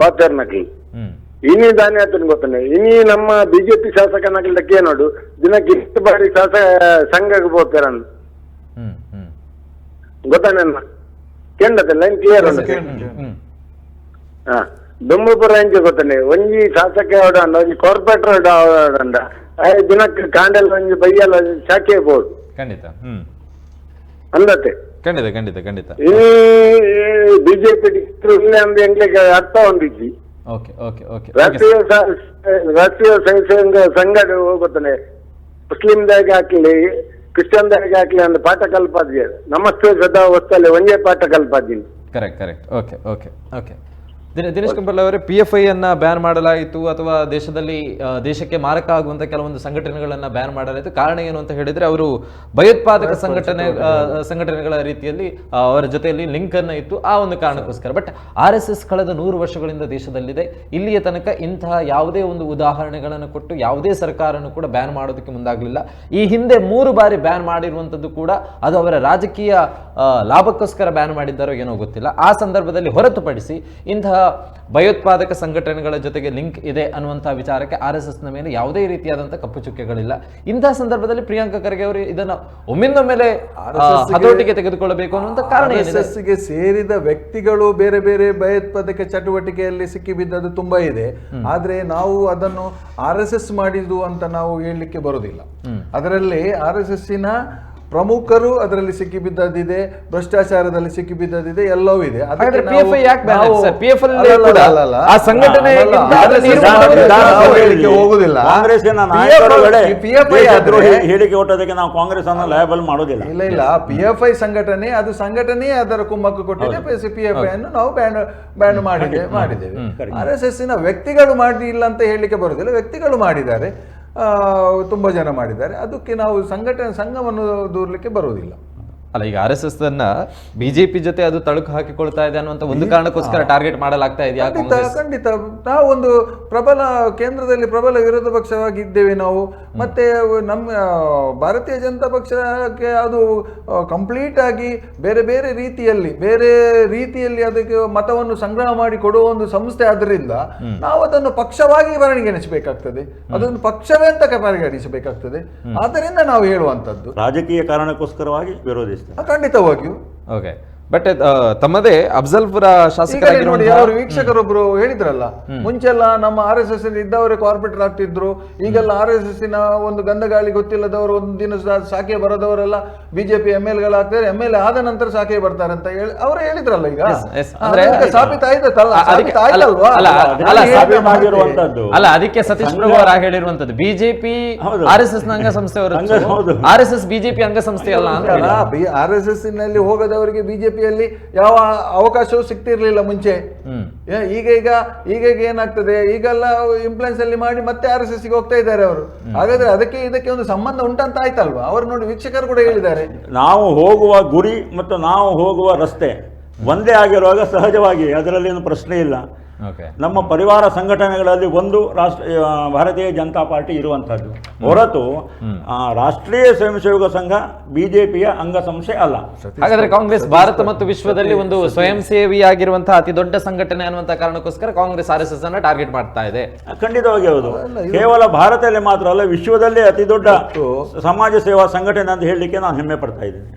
ಪಾತೇರ್ನಾಗ್ಲಿ ಹ್ಮ್ ಇನಿ ದಾನಿ ಆತನ ಗೊತ್ತಂದೆ ಇನಿ ನಮ್ಮ ಬಿಜೆಪಿ ಶಾಸಕನಾಗ್ಲಿಕ್ಕೆ ನೋಡು ದಿನಕ್ಕೆ ಇಷ್ಟು ಬಾರಿ ಶಾಸಕ ಸಂಘಕ್ಕೆ ಹ್ಮ್ ಗೊತ್ತಾನ ಕೇಂದ್ರತೆ ಲೈನ್ ಕ್ಲಿಯರ್ ಹಾ. ದುಮ್ಮಪುರ ಎಂಚ ಗೊತ್ತನೆ ಒಂಜಿ ಶಾಸಕ ಅವಡಂಡ ಒಂಜಿ ಕಾರ್ಪೊರೇಟರ್ ಅವಡಂಡ ಐದು ದಿನಕ್ಕೆ ಕಾಂಡಲ್ ಒಂಜಿ ಬೈಯಲ್ಲ ಶಾಖೆ ಬೋರ್ಡ್. ಖಂಡಿತ ಹ್ಮ್. ಅಂದತೆ? ಖಂಡಿತ ಖಂಡಿತ ಖಂಡಿತ. ಈ ಬಿಜೆಪಿ ಇಲ್ಲೇ ಅಂದ್ರೆ ಎಂಗ್ಲಿಗೆ ಅರ್ಥ ಹೊಂದಿದ್ದಿ ಓಕೆ ಓಕೆ ಓಕೆ. ರಾಷ್ಟ್ರೀಯ ರಾಷ್ಟ್ರೀಯ ಸ್ವಯಂ ಸೇವಕ ಸಂಘ ಮುಸ್ಲಿಂ ಮುಸ್ಲಿಂದಾಗ ಹಾಕ್ಲಿ ಕ್ರಿಶ್ಚಿಯನ್ದಾಗ ಹಾಕ್ಲಿ ಅಂದ್ರೆ ಪಾಠ ಕಲ್ಪಾದ್ಯ ನಮಸ್ತೆ ಸದಾ ವಸ್ತಲ್ಲಿ ಒಂದೇ ಪಾಠ ಕಲ್ಪಾದ್ದೀನಿ correct correct okay okay okay. Dinesh Kumbal ಅವರೇ ಪಿ ಎಫ್ ಐ ಅನ್ನ ಬ್ಯಾನ್ ಮಾಡಲಾಯಿತು ಅಥವಾ ದೇಶದಲ್ಲಿ ದೇಶಕ್ಕೆ ಮಾರಕ ಆಗುವಂತ ಕೆಲವೊಂದು ಸಂಘಟನೆಗಳನ್ನ ಬ್ಯಾನ್ ಮಾಡಲಾಯಿತು. ಕಾರಣ ಏನು ಅಂತ ಹೇಳಿದ್ರೆ ಅವರು ಭಯೋತ್ಪಾದಕ ಸಂಘಟನೆ ಸಂಘಟನೆಗಳ. ರೀತಿಯಲ್ಲಿ ಅವರ ಜೊತೆಯಲ್ಲಿ ಲಿಂಕ್ ಅನ್ನ ಇತ್ತು ಆ ಒಂದು ಕಾರಣಕ್ಕೋಸ್ಕರ. ಬಟ್ ಆರ್ ಎಸ್ ಎಸ್ ಕಳೆದ ನೂರು ವರ್ಷಗಳಿಂದ ದೇಶದಲ್ಲಿದೆ. ಇಲ್ಲಿಯ ತನಕ ಇಂತಹ ಯಾವುದೇ ಒಂದು ಉದಾಹರಣೆಗಳನ್ನು ಕೊಟ್ಟು ಯಾವುದೇ ಸರ್ಕಾರನೂ ಕೂಡ ಬ್ಯಾನ್ ಮಾಡೋದಕ್ಕೆ ಮುಂದಾಗಲಿಲ್ಲ. ಈ ಹಿಂದೆ ಮೂರು ಬಾರಿ ಬ್ಯಾನ್ ಮಾಡಿರುವಂತದ್ದು ಕೂಡ ಅದು ಅವರ ರಾಜಕೀಯ ಲಾಭಕ್ಕೋಸ್ಕರ ಬ್ಯಾನ್ ಮಾಡಿದ್ದಾರೋ ಏನೋ ಗೊತ್ತಿಲ್ಲ. ಆ ಸಂದರ್ಭದಲ್ಲಿ ಹೊರತುಪಡಿಸಿ ಇಂತಹ ಭಯೋತ್ಪಾದಕ ಸಂಘಟನೆಗಳ ಜೊತೆಗೆ ಲಿಂಕ್ ಇದೆ ಅನ್ನುವಂಥ ವಿಚಾರಕ್ಕೆ ಆರ್ ಎಸ್ ಎಸ್ನ ಮೇಲೆ ಯಾವುದೇ ರೀತಿಯಾದಂಥ ಕಪ್ಪು ಚುಕ್ಕೆಗಳಿಲ್ಲ. ಇಂತಹ ಸಂದರ್ಭದಲ್ಲಿ ಪ್ರಿಯಾಂಕಾ ಖರ್ಗೆ ಅವರು ಇದನ್ನ ಒಮ್ಮಿಂದೊಮ್ಮೆಲೆ ಮೇಲೆ ಹತೋಟಿಗೆ ತೆಗೆದುಕೊಳ್ಳಬೇಕು ಅನ್ನುವಂಥ ಕಾರಣ ಎಸ್ ಎಸ್ಗೆ ಸೇರಿದ ವ್ಯಕ್ತಿಗಳು ಬೇರೆ ಬೇರೆ ಭಯೋತ್ಪಾದಕ ಚಟುವಟಿಕೆಯಲ್ಲಿ ಸಿಕ್ಕಿಬಿದ್ದದ್ದು ತುಂಬಾ ಇದೆ. ಆದ್ರೆ ನಾವು ಅದನ್ನು ಆರ್ ಎಸ್ ಎಸ್ ಮಾಡಿದ್ದು ಅಂತ ನಾವು ಹೇಳಲಿಕ್ಕೆ ಬರುವುದಿಲ್ಲ. ಅದರಲ್ಲಿ ಆರ್ ಎಸ್ ಎಸ್ಸಿನ ಪ್ರಮುಖರು ಅದರಲ್ಲಿ ಸಿಕ್ಕಿಬಿದ್ದದಿದೆ ಭ್ರಷ್ಟಾಚಾರದಲ್ಲಿ ಸಿಕ್ಕಿಬಿದ್ದದಿದೆ ಎಲ್ಲವೂ ಇದೆ. ಹಾಗಾದ್ರೆ ಯಾಕೆ? PFI ಅಲ್ಲಿ ಕೂಡ. ಆ ಹೋಗುದಿಲ್ಲ. ಹೇಳಿಕೆ ಕೊಟ್ಟೋದಕ್ಕೆ ನಾವು ಕಾಂಗ್ರೆಸ್ ಅನ್ನು ಲಯಬಲ್ ಮಾಡೋದಿಲ್ಲ. ಇಲ್ಲ ಇಲ್ಲ. ಪಿ ಎಫ್ ಐ ಸಂಘಟನೆ ಅದು ಸಂಘಟನೆ ಅದರ ಕುಮ್ಮಕ್ಕು ಕೊಟ್ಟಿದೆ ಪಿ ಎಫ್ ಐ ಅನ್ನು ನಾವು ಬ್ಯಾನ್ ಬ್ಯಾಂಡ್ ಮಾಡಿದೆ ಮಾಡಿದ್ದೇವೆ. ಆರ್ ಎಸ್ ಎಸ್ನ ವ್ಯಕ್ತಿಗಳು ಮಾಡಿಲ್ಲ ಅಂತ ಹೇಳಲಿಕ್ಕೆ ಬರುದಿಲ್ಲ ವ್ಯಕ್ತಿಗಳು ಮಾಡಿದ್ದಾರೆ. ತುಂಬಾ ಜನ ಮಾಡಿದ್ದಾರೆ. ಅದಕ್ಕೆ ನಾವು ಸಂಘಟನೆ ಸಂಘವನ್ನು ದೂರಲಿಕ್ಕೆ ಬರುವುದಿಲ್ಲ. ಅಲ್ಲ ಈಗ ಆರ್ ಎಸ್ ಎಸ್ ಅನ್ನ ಬಿಜೆಪಿ ಜೊತೆ ಅದು ತಳುಕು ಹಾಕಿಕೊಳ್ತಾ ಇದೆ ಅನ್ನುವಂತ ಒಂದು ಕಾರಣಕ್ಕೋಸ್ಕರ ಟಾರ್ಗೆಟ್ ಮಾಡಲಾಗ್ತಾ ಇದೆಯಾ ಖಂಡಿತ ಖಂಡಿತ. ನಾವು ಒಂದು ಪ್ರಬಲ ಕೇಂದ್ರದಲ್ಲಿ ಪ್ರಬಲ ವಿರೋಧ ಪಕ್ಷವಾಗಿದ್ದೇವೆ ನಾವು. ಮತ್ತೆ ನಮ್ಮ ಭಾರತೀಯ ಜನತಾ ಪಕ್ಷಕ್ಕೆ ಅದು ಕಂಪ್ಲೀಟ್ ಆಗಿ ಬೇರೆ ಬೇರೆ ರೀತಿಯಲ್ಲಿ ಬೇರೆ ರೀತಿಯಲ್ಲಿ ಅದಕ್ಕೆ ಮತವನ್ನು ಸಂಗ್ರಹ ಮಾಡಿ ಕೊಡುವ ಒಂದು ಸಂಸ್ಥೆ ಆದ್ರಿಂದ ನಾವು ಅದನ್ನು ಪಕ್ಷವಾಗಿ ಪರಿಗಣಿಸಬೇಕಾಗ್ತದೆ ಅದನ್ನು ಪಕ್ಷವೇ ಅಂತ ಪರಿಗಣಿಸಬೇಕಾಗ್ತದೆ. ಆದ್ದರಿಂದ ನಾವು ಹೇಳುವಂತದ್ದು ರಾಜಕೀಯ ಕಾರಣಕ್ಕೋಸ್ಕರವಾಗಿ ವಿರೋಧಿಸ್ತಾರೆ ಆ, ಖಂಡಿತವಾಗಿಯೂ. ಓಕೆ ಬಟ್ ತಮ್ಮದೇ ಅಫ್ಜಲ್ಪುರ ಶಾಸಕ ನೋಡಿ ಶಾಸಕರಾಗಿರುವಂತಹ ಅವರು ವೀಕ್ಷಕರೊಬ್ರು ಹೇಳಿದ್ರಲ್ಲ ಮುಂಚೆಲ್ಲ ನಮ್ಮ ಆರ್ ಎಸ್ ಎಸ್ ಇದ್ದವರೇ ಕಾರ್ಪೊರೇಟರ್ ಆಗ್ತಿದ್ರು ಈಗೆಲ್ಲ ಆರ್ ಎಸ್ ಎಸ್ನ ಒಂದು ಗಂಧಗಾಳಿ ಗೊತ್ತಿಲ್ಲದವರು ಒಂದು ದಿನ ಶಾಖೆ ಬರೋದವರೆಲ್ಲ ಬಿಜೆಪಿ ಎಂ ಎಲ್ ಗಳಾಗ್ತಾರೆ ಎಂ ಎಲ್ ಆದ ನಂತರ ಶಾಖೆ ಬರ್ತಾರೆ ಅಂತ ಹೇಳಿ ಅವರು ಹೇಳಿದ್ರಲ್ಲ ಈಗ? ಅಲ್ಲ, ಅದಕ್ಕೆ ಸತೀಶ್ ಪ್ರಭು ಅವರ ಹೇಳಿರುವಂತದ್ದು ಬಿಜೆಪಿ. ಆರ್ ಎಸ್ ಎಸ್ನ ಅಂಗಸಂಸ್ಥೆ. ಆರ್ ಎಸ್ ಎಸ್ ಬಿಜೆಪಿ ಅಂಗಸಂಸ್ಥೆ ಅಲ್ಲ. ಆರ್ ಎಸ್ ಎಸ್ನಲ್ಲಿ ಹೋಗದವರಿಗೆ ಬಿಜೆಪಿಯಲ್ಲಿ ಯಾವ ಅವಕಾಶವೂ ಸಿಗ್ತಿರ್ಲಿಲ್ಲ ಮುಂಚೆ. ಈಗ ಈಗ ಈಗ ಈಗ ಏನಾಗ್ತದೆ? ಈಗೆಲ್ಲ ಇಂಪ್ಲೆನ್ಸ್ ಅಲ್ಲಿ ಮಾಡಿ ಮತ್ತೆ ಆರ್ ಎಸ್ ಎಸ್ಗೆ ಹೋಗ್ತಾ ಇದ್ದಾರೆ ಅವರು. ಹಾಗಾದ್ರೆ ಅದಕ್ಕೆ ಇದಕ್ಕೆ ಒಂದು ಸಂಬಂಧ ಉಂಟಂತ ಆಯ್ತಲ್ವಾ ಅವರು ನೋಡಿ ವೀಕ್ಷಕರು ಕೂಡ ಹೇಳಿದ್ದಾರೆ. ನಾವು ಹೋಗುವ ಗುರಿ ಮತ್ತು ನಾವು ಹೋಗುವ ರಸ್ತೆ ಒಂದೇ ಆಗಿರುವಾಗ ಸಹಜವಾಗಿ ಅದರಲ್ಲಿ ಏನು ಪ್ರಶ್ನೆ ಇಲ್ಲ. ನಮ್ಮ ಪರಿವಾರ ಸಂಘಟನೆಗಳಲ್ಲಿ ಒಂದು ರಾಷ್ಟ್ರ ಭಾರತೀಯ ಜನತಾ ಪಾರ್ಟಿ ಇರುವಂಥದ್ದು. ಹೊರತು ಆ, ರಾಷ್ಟ್ರೀಯ ಸ್ವಯಂ ಸೇವಕ ಸಂಘ ಬಿಜೆಪಿಯ ಅಂಗಸಂಸ್ಥೆ ಅಲ್ಲ. ಹಾಗಾದ್ರೆ ಕಾಂಗ್ರೆಸ್ ಭಾರತ ಮತ್ತು ವಿಶ್ವದಲ್ಲಿ ಒಂದು ಸ್ವಯಂ ಸೇವಿಯಾಗಿರುವಂತಹ ಅತಿ ದೊಡ್ಡ ಸಂಘಟನೆ ಅನ್ನುವಂತ ಕಾರಣಕ್ಕೋಸ್ಕರ ಕಾಂಗ್ರೆಸ್ ಆರ್ ಎಸ್ ಎಸ್ ಅನ್ನ ಟಾರ್ಗೆಟ್ ಮಾಡ್ತಾ ಇದೆ. ಖಂಡಿತವಾಗಿ ಹೌದು. ಕೇವಲ ಭಾರತದಲ್ಲಿ ಮಾತ್ರ ಅಲ್ಲ ವಿಶ್ವದಲ್ಲೇ ಅತಿ ದೊಡ್ಡ ಸಮಾಜ ಸೇವಾ ಸಂಘಟನೆ ಅಂತ ಹೇಳಲಿಕ್ಕೆ ನಾನು ಹೆಮ್ಮೆ ಪಡ್ತಾ ಇದ್ದೇನೆ.